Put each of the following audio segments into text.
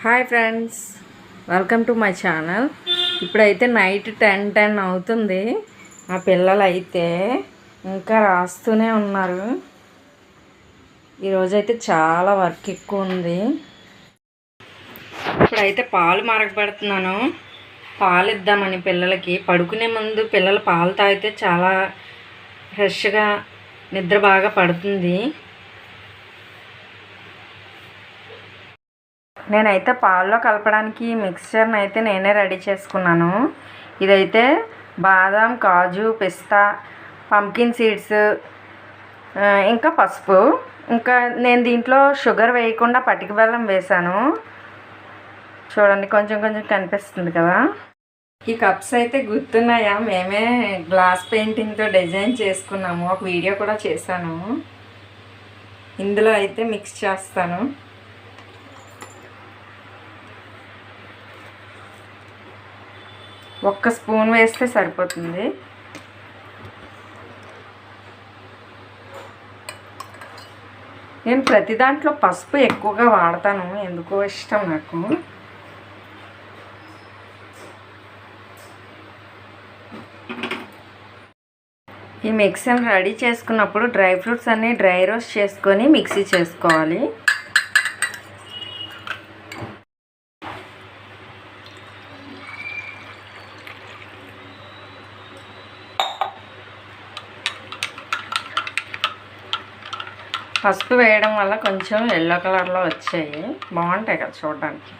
Hi friends welcome to my channel ఇప్పుడైతే night ten ten అవుతుంది. మా పిల్లలు అయితే ఇంకా రాస్తూనే ఉన్నారు. ఈరోజైతే చాలా వర్క్ ఎక్కువ ఉంది. ఇప్పుడైతే పాలు మరగబెడుతున్నాను పాలు ఇద్దామని పిల్లలకి. పడుకునే ముందు పిల్లలు పాలు తాగితే చాలా ఫ్రెష్గా నిద్ర బాగా పడుతుంది. నేనైతే పాల్లో కలపడానికి మిక్స్చర్ని అయితే నేనే రెడీ చేసుకున్నాను. ఇదైతే బాదం కాజు పిస్తా పంకిన్ సీడ్స్ ఇంకా పసుపు. ఇంకా నేను దీంట్లో షుగర్ వేయకుండా పటిక బెల్లం వేశాను. చూడండి కొంచెం కొంచెం కనిపిస్తుంది కదా. ఈ కప్స్ అయితే గుర్తున్నాయా? మేమే గ్లాస్ పెయింటింగ్తో డిజైన్ చేసుకున్నాము. ఒక వీడియో కూడా చేశాను. ఇందులో అయితే మిక్స్ చేస్తాను. ఒక్క స్పూన్ వేస్తే సరిపోతుంది. నేను ప్రతి దాంట్లో పసుపు ఎక్కువగా వాడతాను. ఎందుకో ఇష్టం నాకు. ఈ మిక్సీని రెడీ చేసుకున్నప్పుడు డ్రై ఫ్రూట్స్ అన్నీ డ్రై రోస్ట్ చేసుకొని మిక్సీ చేసుకోవాలి. పసుపు వేయడం వల్ల కొంచెం ఎల్లో కలర్లో వచ్చాయి. బాగుంటాయి కదా చూడడానికి.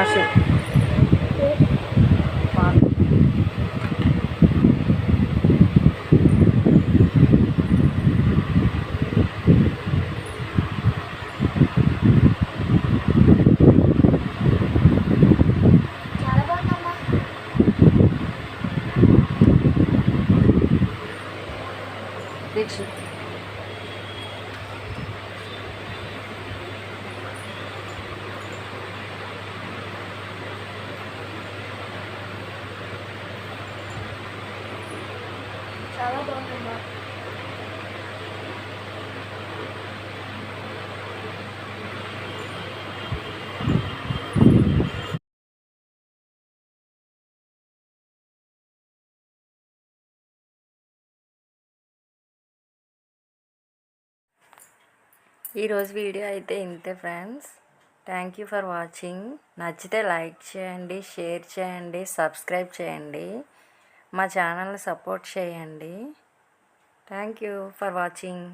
ఆశు Geçin. Sana dondurma. ఈరోజు వీడియో అయితే ఇంతే friends thank you for watching నచ్చితే లైక్ చేయండి షేర్ చేయండి సబ్స్క్రైబ్ చేయండి. మా ఛానల్ని సపోర్ట్ చేయండి. Thank you for watching